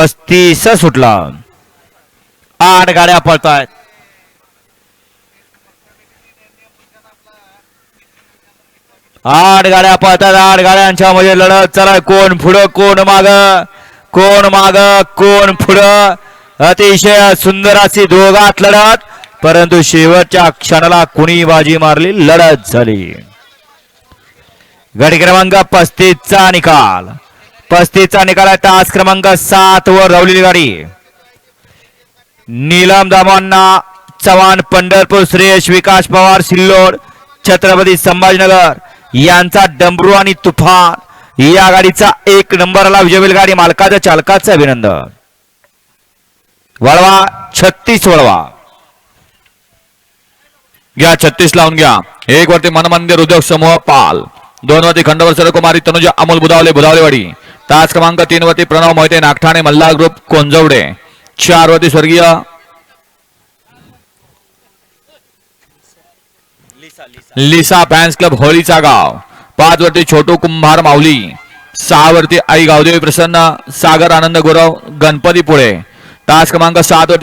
पस्तीस सुटला. आठ गाड्या पळतायत. आठ गाड्या पळतात आठ गाड्यांच्या मध्ये लढत चला कोण पुढं कोण माग? कोण माग कोण पुढं? अतिशय सुंदर अशी दोघात लढत. परंतु शेवटच्या क्षणाला कुणी बाजी मारली लढत झाली. गट क्रमांक पस्तीसचा निकाल. पस्तीसचा निकाल आहे. तास क्रमांक सात वर रवलेली गाडी. नीलम दामांना चव्हाण पंढरपूर सुरेश विकास पवार सिल्लोड छत्रपती संभाजीनगर यांचा डंबरू आणि तुफान. या गाडीचा एक नंबरला विजय गाडी. मालकाच्या चालकाचं अभिनंदन. वळवा छत्तीस वळवा. घ्या छत्तीस लावून घ्या. एक वरती मनमंदिर उद्योग समूह पाल. दोन वरती खंडवर सरकुमारी तनुजा अमोल बुधावले बुधावलेवाडी. तास क्रमांक तीन वरती प्रणव मोहिते नागठाणे मल्ला ग्रुप कोंजवडे. चार वरती स्वर्गीय लिसा फॅन्स क्लब होळीचा गाव. पाच वरती छोटू कुंभार माऊली. सहा वरती आई गावदेवी प्रसन्न सागर आनंद गुरव गणपती पुळे तास क्रमांक सात